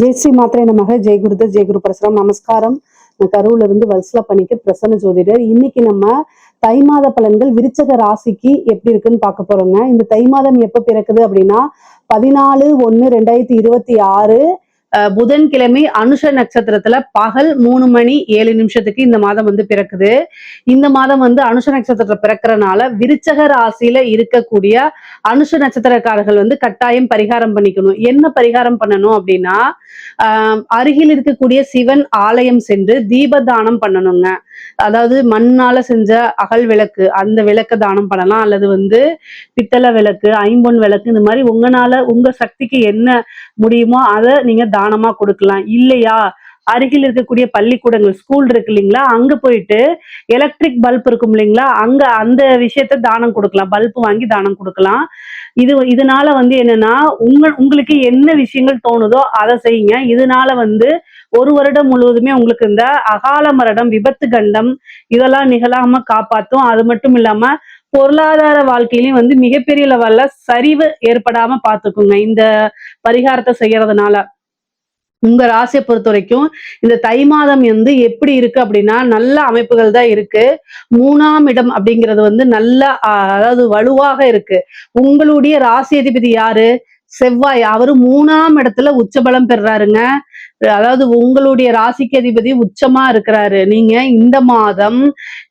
ஜெய் ஸ்ரீ மாத்திரை நமக ஜெய் குருதர் ஜெய் குரு பரசுராம். நமஸ்காரம். நான் கரூர்ல இருந்து வல்சல பண்ணிக்க பிரசன்ன ஜோதிடர். இன்னைக்கு நம்ம தை மாத பலன்கள் விருச்சக ராசிக்கு எப்படி இருக்குன்னு பார்க்க போறோங்க. இந்த தை மாதம் எப்ப பிறக்குது அப்படின்னா பதினாலு ஒன்னு ரெண்டாயிரத்தி இருபத்தி ஆறு புதன்கிழமை அனுஷ நட்சத்திரத்துல பகல் மூணு மணி ஏழு நிமிஷத்துக்கு இந்த மாதம் வந்து பிறக்குது. இந்த மாதம் வந்து அனுஷ நட்சத்திரத்துல பிறக்கிறனால விருச்சக ராசியில இருக்கக்கூடிய அனுஷ நட்சத்திரக்காரர்கள் வந்து கட்டாயம் பரிகாரம் பண்ணிக்கணும். என்ன பரிகாரம் பண்ணணும் அப்படின்னா ஆஹ் அருகில் இருக்கக்கூடிய சிவன் ஆலயம் சென்று தீபதானம் பண்ணணுங்க. அதாவது மண்ணால செஞ்ச அகல் விளக்கு அந்த விளக்க தானம் பண்ணலாம். அல்லது வந்து பித்தளை விளக்கு ஐம்பொன் விளக்கு இந்த மாதிரி உங்களால உங்க சக்திக்கு என்ன முடியுமோ அதை நீங்க தானமா கொடுக்கலாம். இல்லையா? அருகில் இருக்கக்கூடிய பள்ளிக்கூடங்கள் ஸ்கூல் இருக்கு இல்லைங்களா? அங்க போயிட்டு எலக்ட்ரிக் பல்ப் இருக்கும் இல்லைங்களா? அங்க அந்த விஷயத்த தானம் கொடுக்கலாம். பல்ப் வாங்கி தானம் கொடுக்கலாம். இது இதனால வந்து என்னன்னா உங்க உங்களுக்கு என்ன விஷயங்கள் தோணுதோ அதை செய்யுங்க. இதனால வந்து ஒரு வருடம் முழுவதுமே உங்களுக்கு இந்த அகால மரணம் விபத்து கண்டம் இதெல்லாம் நிகழாம காப்பாத்தும். அது மட்டும் இல்லாம பொருளாதார வாழ்க்கையிலையும் வந்து மிகப்பெரிய லெவல்ல சரிவு ஏற்படாம பாத்துக்குங்க. இந்த பரிகாரத்தை செய்யறதுனால உங்க ராசியை பொறுத்த வரைக்கும் இந்த தை மாதம் வந்து எப்படி இருக்கு அப்படின்னா நல்ல அமைப்புகள் தான் இருக்கு. மூணாம் இடம் அப்படிங்கிறது வந்து நல்ல அதாவது வலுவாக இருக்கு. உங்களுடைய ராசி அதிபதி யாரு? செவ்வாய். அவரு மூணாம் இடத்துல உச்சபலம் பெறாருங்க. அதாவது உங்களுடைய ராசிக்கு அதிபதி உச்சமா இருக்கிறாரு. நீங்க இந்த மாதம்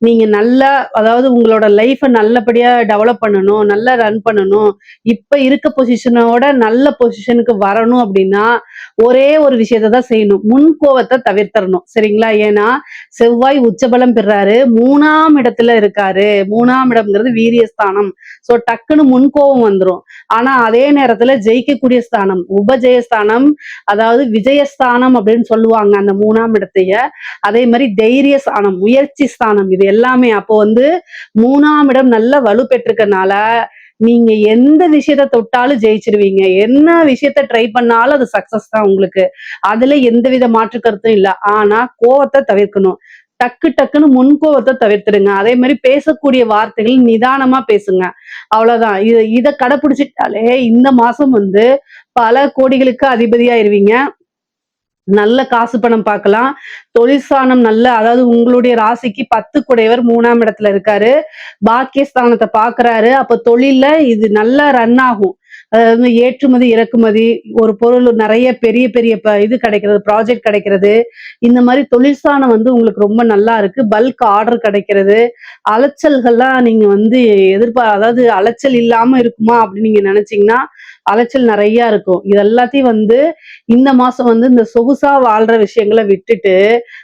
நீங்க நல்ல அதாவது உங்களோட லைஃபை நல்லபடியா டெவலப் பண்ணணும் நல்லா ரன் பண்ணணும். இப்ப இருக்க பொசிஷனோட நல்ல பொசிஷனுக்கு வரணும் அப்படின்னா ஒரே ஒரு விஷயத்தை தான் செய்யணும். முன் கோவத்தை தவிர்த்தரணும். சரிங்களா? ஏன்னா செவ்வாய் உச்சபலம் பெறாரு. மூணாம் இடத்துல இருக்காரு. மூணாம் இடம்ங்கிறது வீரியஸ்தானம். சோ டக்குன்னு முன்கோபம் வந்துரும். ஆனா அதே நேரத்துல ஜெயிக்கக்கூடிய ஸ்தானம் உபஜெயஸ்தானம் அதாவது விஜயஸ்தானம் அப்படின்னு சொல்லுவாங்க அந்த மூணாம் இடத்தைய. அதே மாதிரி தைரிய ஸ்தானம் முயற்சி ஸ்தானம் இது எல்லாமே அப்போ வந்து மூணாம் இடம் நல்ல வலு பெற்றிருக்கனால நீங்க எந்த விஷயத்த தொட்டாலும் ஜெயிச்சிருவீங்க. என்ன விஷயத்த ட்ரை பண்ணாலும் அது சக்சஸ் தான் உங்களுக்கு. அதுல எந்தவித மாற்று கருத்தும் இல்லை. ஆனா கோவத்தை தவிர்க்கணும். டக்கு டக்குன்னு முன்கோவத்தை தவிர்த்துடுங்க. அதே மாதிரி பேசக்கூடிய வார்த்தைகள் நிதானமா பேசுங்க. அவ்வளவுதான். இது இதை கடைபிடிச்சிட்டாலே இந்த மாசம் வந்து பல கோடிகளுக்கு அதிபதியாயிருவீங்க. நல்ல காசு பணம் பார்க்கலாம். தொழிற்சானம் நல்ல அதாவது உங்களுடைய ராசிக்கு பத்து குடையவர் மூணாம் இடத்துல இருக்காரு. பாக்கியஸ்தானத்தை பாக்குறாரு அப்ப தொழில்ல இது நல்லா ரன் ஆகும். அதாவது ஏற்றுமதி இறக்குமதி ஒரு பொருள் நிறைய பெரிய பெரிய ப- இது கிடைக்கிறது ப்ராஜெக்ட் கிடைக்கிறது. இந்த மாதிரி தொழிற்சானம் வந்து உங்களுக்கு ரொம்ப நல்லா இருக்கு. பல்க் ஆர்டர் கிடைக்கிறது. அலைச்சல்கள்லாம் நீங்க வந்து எதிர்பார் அதாவது அலைச்சல் இல்லாம இருக்குமா அப்படின்னு நீங்க நினைச்சீங்கன்னா அலைச்சல் நிறைய இருக்கும். இது எல்லாத்தையும் வந்து இந்த மாசம் வந்து இந்த சொகுசா வாழ்ற விஷயங்களை விட்டுட்டு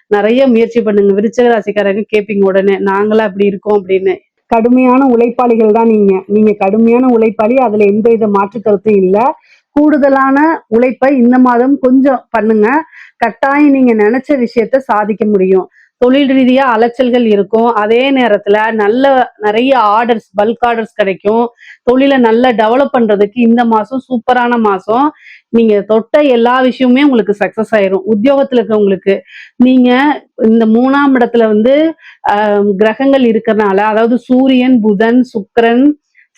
நிறைய முயற்சி பண்ணுங்க. விருச்சக ராசிக்காரங்க கேப்பீங்க உடனே நாங்களா அப்படி இருக்கோம் அப்படின்னு. கடுமையான உழைப்பாளிகள் தான் நீங்க. நீங்க கடுமையான உழைப்பாளி. அதுல எந்த வித மாற்று கருத்தும் இல்லை. கூடுதலான உழைப்பை இந்த மாதம் கொஞ்சம் பண்ணுங்க. கட்டாயம் நீங்க நினைச்ச விஷயத்த சாதிக்க முடியும். தொழில் ரீதியா அலைச்சல்கள் இருக்கும். அதே நேரத்துல நல்ல நிறைய ஆர்டர்ஸ் பல்க் ஆர்டர்ஸ் கிடைக்கும். தொழிலை நல்லா டெவலப் பண்றதுக்கு இந்த மாசம் சூப்பரான மாசம். நீங்க தொட்ட எல்லா விஷயமுமே உங்களுக்கு சக்சஸ் ஆயிரும். உத்தியோகத்துல இருக்கவங்களுக்கு. நீங்க இந்த மூணாம் இடத்துல வந்து கிரகங்கள் இருக்கிறனால அதாவது சூரியன் புதன் சுக்கரன்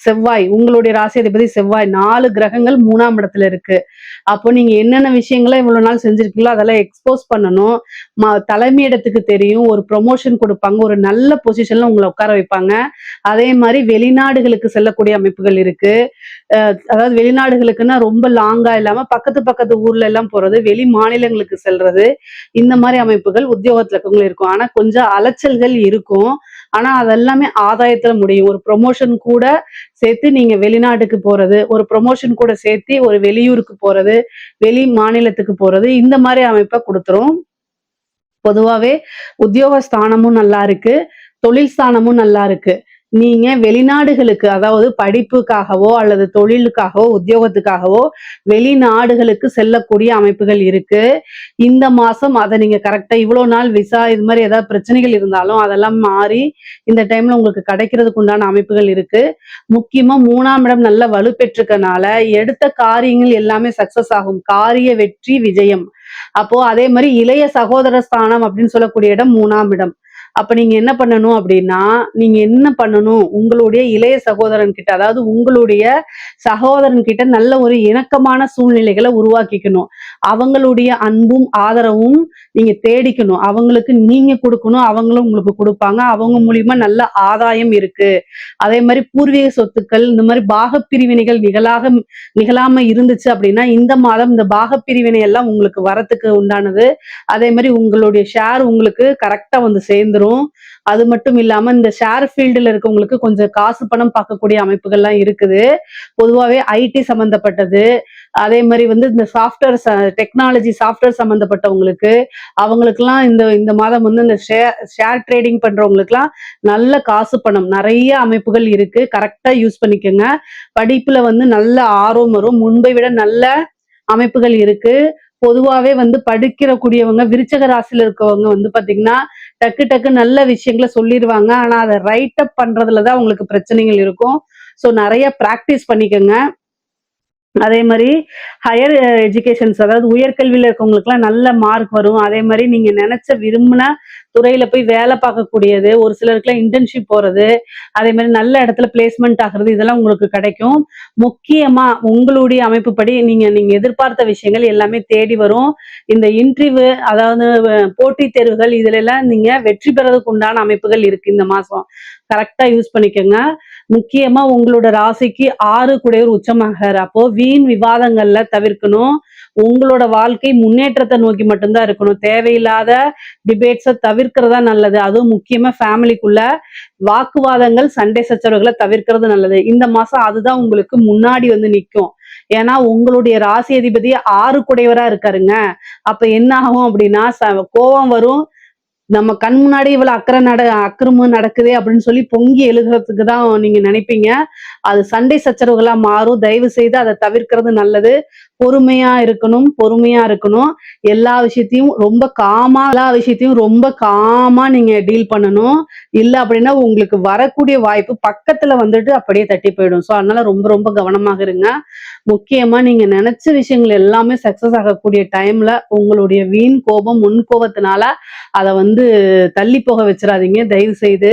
செவ்வாய் உங்களுடைய ராசி அதிபதி செவ்வாய் நாலு கிரகங்கள் மூணாம் இடத்துல இருக்கு. அப்போ நீங்க என்னென்ன விஷயங்களை இவ்வளவு நாள் செஞ்சிருக்கீங்களோ அதெல்லாம் எக்ஸ்போஸ் பண்ணணும். ம- தலைமையிடத்துக்கு தெரியும் ஒரு ப்ரொமோஷன் கொடுப்பாங்க ஒரு நல்ல பொசிஷன்ல உங்களை உட்கார வைப்பாங்க. அதே மாதிரி வெளிநாடுகளுக்கு செல்லக்கூடிய அமைப்புகள் இருக்கு. அதாவது வெளிநாடுகளுக்குன்னா ரொம்ப லாங்கா இல்லாம பக்கத்து பக்கத்து ஊர்ல எல்லாம் போறது வெளி மாநிலங்களுக்கு செல்றது. இந்த மாதிரி அமைப்புகள் உத்தியோகத்துல இருக்கவங்க இருக்கும். ஆனா கொஞ்சம் அலைச்சல்கள் இருக்கும். ஆனா அதெல்லாமே ஆதாயத்துல முடியும். ஒரு ப்ரொமோஷன் கூட சேர்த்து நீங்க வெளிநாட்டுக்கு போறது ஒரு ப்ரொமோஷன் கூட சேர்த்து ஒரு வெளியூருக்கு போறது வெளி மாநிலத்துக்கு போறது இந்த மாதிரி அமைப்பை கொடுத்துரும். பொதுவாகவே உத்தியோக ஸ்தானமும் நல்லா இருக்கு தொழில் ஸ்தானமும் நல்லா இருக்கு. நீங்க வெளிநாடுகளுக்கு அதாவது படிப்புக்காகவோ அல்லது தொழிலுக்காகவோ உத்தியோகத்துக்காகவோ வெளிநாடுகளுக்கு செல்லக்கூடிய அமைப்புகள் இருக்கு. இந்த மாசம் அதை நீங்க கரெக்டா இவ்வளவு நாள் விசா இது மாதிரி ஏதாவது பிரச்சனைகள் இருந்தாலும் அதெல்லாம் மாறி இந்த டைம்ல உங்களுக்கு கிடைக்கிறதுக்கு உண்டான அமைப்புகள் இருக்கு. முக்கியமா மூணாம் இடம் நல்ல வலுப்பெற்றிருக்கனால எடுத்த காரியங்கள் எல்லாமே சக்சஸ் ஆகும். காரிய வெற்றி விஜயம். அப்போ அதே மாதிரி இளைய சகோதர ஸ்தானம் அப்படின்னு சொல்லக்கூடிய இடம் மூணாம் இடம். அப்ப நீங்க என்ன பண்ணணும் அப்படின்னா நீங்க என்ன பண்ணணும்? உங்களுடைய இளைய சகோதரன் கிட்ட அதாவது உங்களுடைய சகோதரன் கிட்ட நல்ல ஒரு இணக்கமான சூழ்நிலைகளை உருவாக்கிக்கணும். அவங்களுடைய அன்பும் ஆதரவும் நீங்க தேடிக்கணும். அவங்களுக்கு நீங்க கொடுக்கணும் அவங்களும் உங்களுக்கு கொடுப்பாங்க. அவங்க மூலியமா நல்ல ஆதாயம் இருக்கு. அதே மாதிரி பூர்வீக சொத்துக்கள் இந்த மாதிரி பாகப்பிரிவினைகள் நிகழாக நிகழாம இருந்துச்சு அப்படின்னா இந்த மாதம் இந்த பாகப்பிரிவினை எல்லாம் உங்களுக்கு வரத்துக்கு உண்டானது. அதே மாதிரி உங்களுடைய ஷேர் உங்களுக்கு கரெக்டா வந்து சேர்ந்துரும். அது மட்டும் இல்லாம இந்த ஷேர் ஃபீல்டுல இருக்கவங்களுக்கு கொஞ்சம் காசு பணம் பார்க்கக்கூடிய அமைப்புகள்லாம் இருக்குது. பொதுவாகவே ஐடி சம்பந்தப்பட்டது. அதே மாதிரி வந்து இந்த சாஃப்ட்வேர் டெக்னாலஜி சாஃப்ட்வேர் சம்பந்தப்பட்டவங்களுக்கு அவங்களுக்குலாம் இந்த இந்த மாதம் வந்து இந்த ஷேர் ஷேர் ட்ரேடிங் பண்றவங்களுக்குலாம் நல்ல காசு பணம். நிறைய அமைப்புகள் இருக்கு. கரெக்டா யூஸ் பண்ணிக்கோங்க. படிப்புல வந்து நல்ல ஆர்வம் வரும். முன்பை விட நல்ல அமைப்புகள் இருக்கு. பொதுவாவே வந்து படிக்கிற கூடியவங்க விருச்சக ராசியில இருக்கவங்க வந்து பாத்தீங்கன்னா டக்கு டக்கு நல்ல விஷயங்களை சொல்லிடுவாங்க ஆனா அதை ரைட் அப் பண்றதுலதான் அவங்களுக்கு பிரச்சனைகள் இருக்கும். ஸோ நிறைய ப்ராக்டிஸ் பண்ணிக்கோங்க. அதே மாதிரி ஹையர் எஜுகேஷன்ஸ் அதாவது உயர்கல்வியில இருக்கவங்களுக்குலாம் நல்ல மார்க் வரும். அதே மாதிரி நீங்க நினைச்ச விரும்பின துறையில போய் வேலை பார்க்கக்கூடியது ஒரு சிலருக்குலாம் இன்டர்ன்ஷிப் போறது அதே மாதிரி நல்ல இடத்துல பிளேஸ்மெண்ட் ஆகுறது இதெல்லாம் உங்களுக்கு கிடைக்கும். முக்கியமா உங்களுடைய அமைப்புப்படி நீங்க நீங்க எதிர்பார்த்த விஷயங்கள் எல்லாமே தேடி வரும். இந்த இன்டர்வியூ அதாவது போட்டி தேர்வுகள் இதுல எல்லாம் நீங்க வெற்றி பெறதுக்கு உண்டான அமைப்புகள் இருக்கு இந்த மாசம். கரெக்டா யூஸ் பண்ணிக்கோங்க. முக்கியமா உங்களோட ராசிக்கு ஆறு குடையூர் உச்சமாகிறார். அப்போ வீண் விவாதங்கள்ல தவிர்க்கணும். உங்களோட வாழ்க்கை முன்னேற்றத்தை நோக்கி மட்டும்தான் இருக்கணும். தேவையில்லாத டிபேட்ஸை தவிர்க்கிறதா நல்லது. அதுவும் முக்கியமா ஃபேமிலிக்குள்ள வாக்குவாதங்கள் சண்டை சச்சரவுகளை தவிர்க்கிறது நல்லது. இந்த மாசம் அதுதான் உங்களுக்கு முன்னாடி வந்து நிற்கும் ஏன்னா உங்களுடைய ராசி அதிபதி ஆறு குடையவரா இருக்காருங்க. அப்ப என்ன ஆகும் அப்படின்னா ச- கோபம் வரும். நம்ம கண் முன்னாடி இவ்வளவு அக்கறை நட அக்கிரமம் நடக்குதே அப்படின்னு சொல்லி பொங்கி எழுதுறதுக்கு தான் நீங்க நினைப்பீங்க. அது சண்டை சச்சரவுகளா மாறும். தயவு செய்து அதை தவிர்க்கிறது நல்லது. பொறுமையா இருக்கணும் பொறுமையா இருக்கணும். எல்லா விஷயத்தையும் ரொம்ப காமா எல்லா விஷயத்தையும் ரொம்ப காமா நீங்க டீல் பண்ணணும். இல்ல அப்படின்னா உங்களுக்கு வரக்கூடிய வாய்ப்பு பக்கத்துல வந்துட்டு அப்படியே தட்டி போயிடும். ஸோ அதனால ரொம்ப ரொம்ப கவனமாக இருங்க. முக்கியமா நீங்க நினைச்ச விஷயங்கள் எல்லாமே சக்சஸ் ஆகக்கூடிய டைம்ல உங்களுடைய வீண் கோபம் முன் கோபத்தினால அதை வந்து தள்ளி போக வச்சிடாதீங்க. தயவு செய்து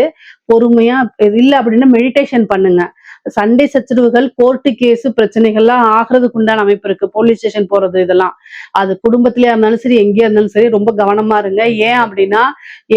பொறுமையா இல்ல அப்படின்னா மெடிடேஷன் பண்ணுங்க. சண்டை சச்சரவுகள் கோர்ட்டு கேஸ் பிரச்சனைகள்லாம் ஆகிறதுக்கு உண்டான அமைப்பு இருக்கு. போலீஸ் ஸ்டேஷன் போறது இதெல்லாம். அது குடும்பத்திலயா இருந்தாலும் சரி எங்கேயா இருந்தாலும் சரி ரொம்ப கவனமா இருங்க. ஏன் அப்படின்னா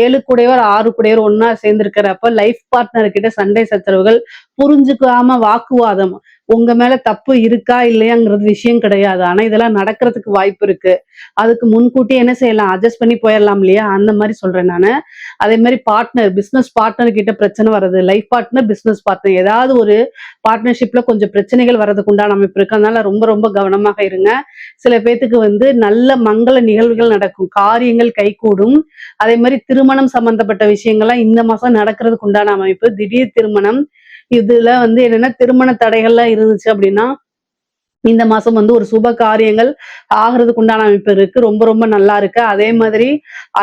ஏழு கூடையவர் ஆறு கூடையவர் ஒன்னா சேர்ந்திருக்கிறப்ப லைஃப் பார்ட்னர் கிட்ட சண்டை சச்சரவுகள் புரிஞ்சுக்காம வாக்குவாதம் உங்க மேல தப்பு இருக்கா இல்லையாங்கிறது விஷயம் கிடையாது. ஆனா இதெல்லாம் நடக்கிறதுக்கு வாய்ப்பு இருக்கு. அதுக்கு முன்கூட்டி என்ன செய்யலாம்? அட்ஜஸ்ட் பண்ணி போயிடலாம் இல்லையா? அந்த மாதிரி சொல்றேன் நானு. அதே மாதிரி பார்ட்னர் பிசினஸ் பார்ட்னர் கிட்ட பிரச்சனை வர்றது லைஃப் பார்ட்னர் பிசினஸ் பார்ட்னர் ஏதாவது ஒரு பார்ட்னர்ஷிப்ல கொஞ்சம் பிரச்சனைகள் வர்றதுக்கு உண்டான அமைப்பு இருக்கு. அதனால ரொம்ப ரொம்ப கவனமாக இருங்க. சில பேத்துக்கு வந்து நல்ல மங்கள நிகழ்வுகள் நடக்கும். காரியங்கள் கைகூடும். அதே மாதிரி திருமணம் சம்பந்தப்பட்ட விஷயங்கள்லாம் இந்த மாசம் நடக்கிறதுக்கு உண்டான அமைப்பு. திடீர் திருமணம். இதுல வந்து என்னன்னா திருமண தடைகள்லாம் இருந்துச்சு அப்படின்னா இந்த மாசம் வந்து ஒரு சுப காரியங்கள் ஆகிறதுக்கு உண்டான அமைப்பு இருக்கு. ரொம்ப ரொம்ப நல்லா இருக்கு. அதே மாதிரி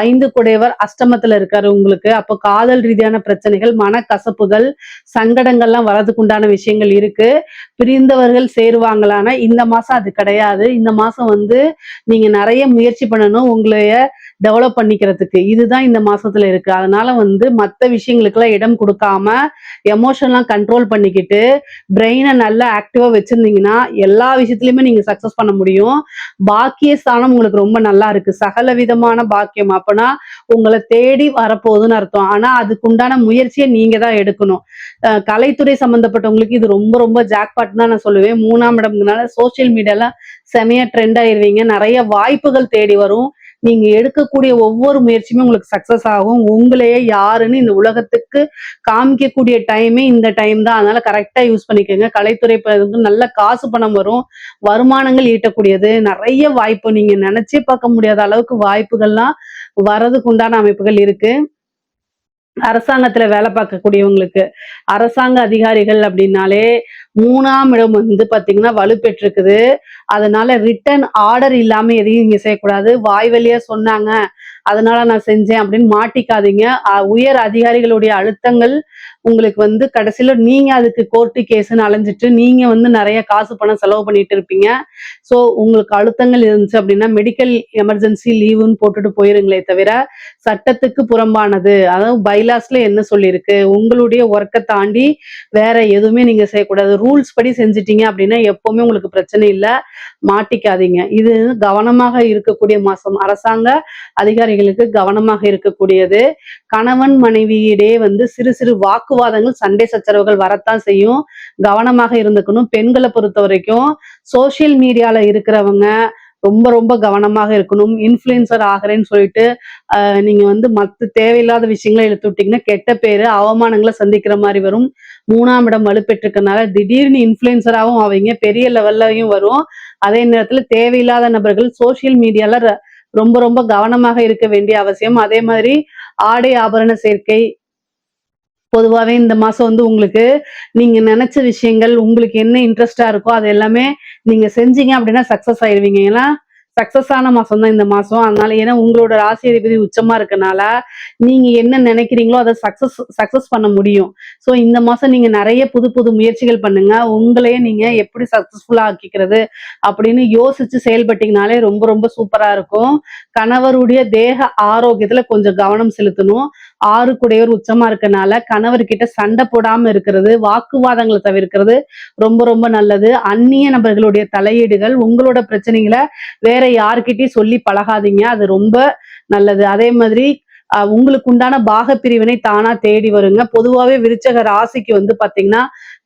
ஐந்து குடையவர் அஷ்டமத்துல இருக்காரு உங்களுக்கு. அப்போ காதல் ரீதியான பிரச்சனைகள் மனக்கசப்புகள் சங்கடங்கள்லாம் வர்றதுக்கு உண்டான விஷயங்கள் இருக்கு. பிரிந்தவர்கள் சேருவாங்களான்னா இந்த மாசம் அது கிடையாது. இந்த மாசம் வந்து நீங்க நிறைய முயற்சி பண்ணணும். உங்களைய டெவலப் பண்ணிக்கிறதுக்கு. இதுதான் இந்த மாசத்துல இருக்கு. அதனால வந்து மற்ற விஷயங்களுக்கெல்லாம் இடம் கொடுக்காம எமோஷன்லாம் கண்ட்ரோல் பண்ணிக்கிட்டு பிரெயினை நல்லா ஆக்டிவா வச்சிருந்தீங்கன்னா எல்லா விஷயத்துலயுமே நீங்க சக்சஸ் பண்ண முடியும். பாக்கிய ஸ்தானம் உங்களுக்கு ரொம்ப நல்லா இருக்கு. சகல விதமான பாக்கியம். அப்பனா உங்களை தேடி வரப்போகுதுன்னு அர்த்தம். ஆனா அதுக்குண்டான முயற்சியை நீங்க தான் எடுக்கணும் கலைத்துறை சம்பந்தப்பட்டவங்களுக்கு இது ரொம்ப ரொம்ப ஜாக்பாட் தான் நான் சொல்லுவேன். மூணாம் இடம்னால சோசியல் மீடியால செமையா ட்ரெண்ட் ஆயிருவீங்க. நிறைய வாய்ப்புகள் தேடி வரும். நீங்க எடுக்கக்கூடிய ஒவ்வொரு முயற்சியுமே உங்களுக்கு சக்சஸ் ஆகும். உங்களையே யாருன்னு இந்த உலகத்துக்கு காமிக்கக்கூடிய டைமே இந்த டைம் தான். அதனால கரெக்டா யூஸ் பண்ணிக்கோங்க. கலைத்துறை நல்ல காசு பணம் வரும். வருமானங்கள் ஈட்டக்கூடியது. நிறைய வாய்ப்பு நீங்க நினைச்சே பார்க்க முடியாத அளவுக்கு வாய்ப்புகள்லாம் வரதுக்கு உண்டான அமைப்புகள் இருக்கு. அரசாங்கத்துல வேலை பார்க்கக்கூடியவங்களுக்கு அரசாங்க அதிகாரிகள் அப்படின்னாலே மூணாம் இடம் வந்து பாத்தீங்கன்னா வலுப்பெற்றிருக்குது அதனால ரிட்டர்ன் ஆர்டர் இல்லாம எதையும் இங்க செய்யக்கூடாது. வாய் வழியா சொன்னாங்க. அதனால நான் செஞ்சேன் அப்படின்னு மாட்டிக்காதீங்க. உயர் அதிகாரிகளுடைய அழுத்தங்கள் உங்களுக்கு வந்து கடைசியில நீங்க அதுக்கு கோர்ட்டு கேஸ்ன்னு அலைஞ்சிட்டு நீங்க வந்து நிறைய காசு பணம் செலவு பண்ணிட்டு இருப்பீங்க. ஸோ உங்களுக்கு அழுத்தங்கள் இருந்துச்சு அப்படின்னா மெடிக்கல் எமர்ஜென்சி லீவுன்னு போட்டுட்டு போயிருங்களே தவிர சட்டத்துக்கு புறம்பானது. அதாவது பைலாஸ்ல என்ன சொல்லியிருக்கு? உங்களுடைய ஒர்க்கை தாண்டி வேற எதுவுமே நீங்க செய்யக்கூடாது. ரூல்ஸ் படி செஞ்சிட்டீங்க அப்படின்னா எப்பவுமே உங்களுக்கு பிரச்சனை இல்லை. மாட்டிக்காதீங்க. இது கவனமாக இருக்கக்கூடிய மாசம். அரசாங்க அதிகாரிகளுக்கு கவனமாக இருக்கக்கூடியது. கணவன் மனைவியிடையே வந்து சிறு சிறு வாக்குவாதங்கள் சண்டை சச்சரவுகள் வரத்தான் செய்யும். கவனமாக இருந்துக்கணும். பெண்களை பொறுத்த வரைக்கும் சோசியல் மீடியால இருக்கிறவங்க ரொம்ப ரொம்ப கவனமாக இருக்கணும். இன்ஃப்ளூயன்சர் ஆகிறேன்னு சொல்லிட்டு ஆஹ் நீங்க வந்து மத்த தேவையில்லாத விஷயங்களை இழுத்து விட்டீங்கன்னா கெட்ட பேரு அவமானங்களை சந்திக்கிற மாதிரி வரும். மூணாம் இடம் வலுப்பெற்றிருக்கனால திடீர்னு இன்ஃப்ளூயன்சராகவும் அவங்க பெரிய லெவல்லையும் வரும். அதே நேரத்துல தேவையில்லாத நபர்கள் சோஷியல் மீடியால ர- ரொம்ப ரொம்ப கவனமாக இருக்க வேண்டிய அவசியம். அதே மாதிரி ஆடை ஆபரண சேர்க்கை பொதுவாகவே இந்த மாதம் வந்து உங்களுக்கு நீங்கள் நினைச்ச விஷயங்கள் உங்களுக்கு என்ன இன்ட்ரெஸ்டாக இருக்கோ அது எல்லாமே நீங்கள் செஞ்சீங்க அப்படின்னா சக்ஸஸ் ஆயிடுவீங்க ஏன்னா சக்சஸ் ஆன மாசம் தான் இந்த மாசம். அதனால ஏன்னா உங்களோட ராசி அதிபதி உச்சமா இருக்கனால நீங்க என்ன நினைக்கிறீங்களோ அதை சக்சஸ் சக்சஸ் பண்ண முடியும். ஸோ இந்த மாசம் நீங்க நிறைய புது புது முயற்சிகள் பண்ணுங்க. உங்களையே நீங்க எப்படி சக்சஸ்ஃபுல்லா ஆக்கிக்கிறது அப்படின்னு யோசிச்சு செயல்பட்டீங்கனாலே ரொம்ப ரொம்ப சூப்பரா இருக்கும். கணவருடைய தேக ஆரோக்கியத்துல கொஞ்சம் கவனம் செலுத்தணும். ஆறு குடையோர் உச்சமா இருக்கனால கணவர்கிட்ட சண்டை போடாம இருக்கிறது வாக்குவாதங்களை தவிர்க்கிறது ரொம்ப ரொம்ப நல்லது. அந்நிய நபர்களுடைய தலையீடுகள் உங்களோட பிரச்சனைகளை வேற யார்கிட்டயும் சொல்லி பழகாதீங்க. அது ரொம்ப நல்லது. அதே மாதிரி உங்களுக்கு உண்டான பாக பிரிவினை தானா தேடி வருங்க. பொதுவாவே விருச்சக ராசிக்கு வந்து பாத்தீங்கன்னா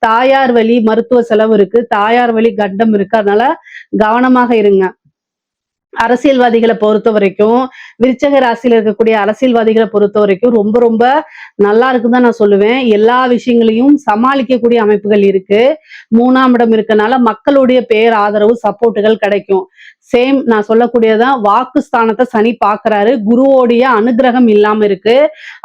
தாயார் வழி மருத்துவ செலவு இருக்கு. தாயார் வழி கண்டம் இருக்கு. அதனால கவனமாக இருங்க. அரசியல்வாதிகளை பொறுத்த வரைக்கும் விருச்சக ராசியில இருக்கக்கூடிய அரசியல்வாதிகளை பொறுத்த வரைக்கும் ரொம்ப ரொம்ப நல்லா இருக்குன்னு தான் நான் சொல்லுவேன். எல்லா விஷயங்களையும் சமாளிக்கக்கூடிய அமைப்புகள் இருக்கு. மூணாம் இடம் இருக்கனால மக்களுடைய பேர் ஆதரவு சப்போர்ட்டுகள் கிடைக்கும். சேம் நான் சொல்லக்கூடியதான் வாக்கு ஸ்தானத்தை சனி பாக்குறாரு குருவோடைய அனுகிரகம் இல்லாம இருக்கு.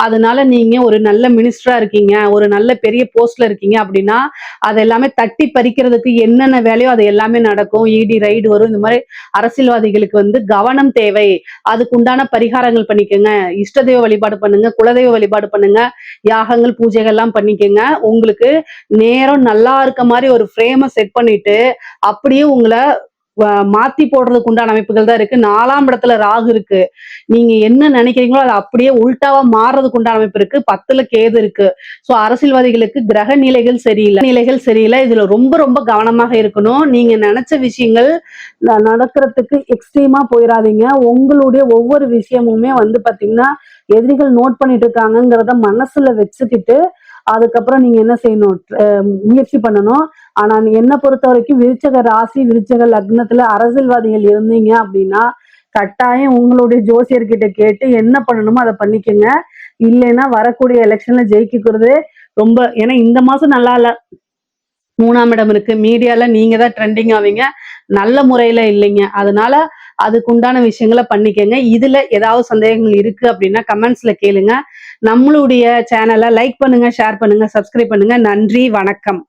அதனால நீங்க ஒரு நல்ல மினிஸ்டரா இருக்கீங்க. ஒரு நல்ல பெரிய போஸ்ட்ல இருக்கீங்க அப்படின்னா அது எல்லாமே தட்டி பறிக்கிறதுக்கு என்னென்ன வேலையோ அது எல்லாமே நடக்கும். இடி ரைடு வரும். இந்த மாதிரி அரசியல்வாதிகளுக்கு வந்து கவனம் தேவை. அதுக்கு உண்டான பரிகாரங்கள் பண்ணிக்கோங்க. இஷ்டதெய்வ வழிபாடு பண்ணுங்க. குலதெய்வ வழிபாடு பண்ணுங்க. யாகங்கள் பூஜைகள் எல்லாம் பண்ணிக்கோங்க. உங்களுக்கு நேரம் நல்லா இருக்க மாதிரி ஒரு ஃப்ரேமை செட் பண்ணிட்டு அப்படியே உங்களை மாத்தி போடுறதுக்கு உண்டான அமைப்புகள் தான் இருக்கு. நாலாம் இடத்துல ராகு இருக்கு. நீங்க என்ன நினைக்கிறீங்களோ அது அப்படியே உல்டாவா மாறுறதுக்கு உண்டான அமைப்பு இருக்கு. பத்துல கேது இருக்கு. சோ அரசியல்வாதிகளுக்கு கிரக நிலைகள் சரியில்லை. நிலைகள் சரியில்லை. இதுல ரொம்ப ரொம்ப கவனமாக இருக்கணும். நீங்க நினைச்ச விஷயங்கள் நடக்கிறதுக்கு எக்ஸ்ட்ரீமா போயிடாதீங்க உங்களுடைய ஒவ்வொரு விஷயமுமே வந்து பாத்தீங்கன்னா எதிரிகள் நோட் பண்ணிட்டு இருக்காங்கங்கிறத மனசுல வச்சுக்கிட்டு அதுக்கப்புறம் நீங்க என்ன செய்யணும்? முயற்சி பண்ணணும். ஆனா என்னை என்ன பொறுத்த வரைக்கும் விருச்சக ராசி விருச்சக லக்னத்துல அரசியல்வாதிகள் இருந்தீங்க அப்படின்னா கட்டாயம் உங்களுடைய ஜோசியர்கிட்ட கேட்டு என்ன பண்ணணுமோ அதை பண்ணிக்கோங்க. இல்லைன்னா வரக்கூடிய எலெக்ஷன்ல ஜெயிக்கிறது ரொம்ப ஏன்னா இந்த மாசம் நல்லா இல்ல. மூணாம் இடம் இருக்கு. மீடியால நீங்க தான் ட்ரெண்டிங் ஆவீங்க. நல்ல முறையில இல்லைங்க. அதனால அதுக்கு உண்டான விஷயங்களை பண்ணிக்கங்க. இதுல ஏதாவது சந்தேகங்கள் இருக்கு அப்படின்னா கமெண்ட்ஸ்ல கேளுங்க. நம்மளுடைய சேனலை லைக் பண்ணுங்க ஷேர் பண்ணுங்க சப்ஸ்கிரைப் பண்ணுங்க. நன்றி வணக்கம்.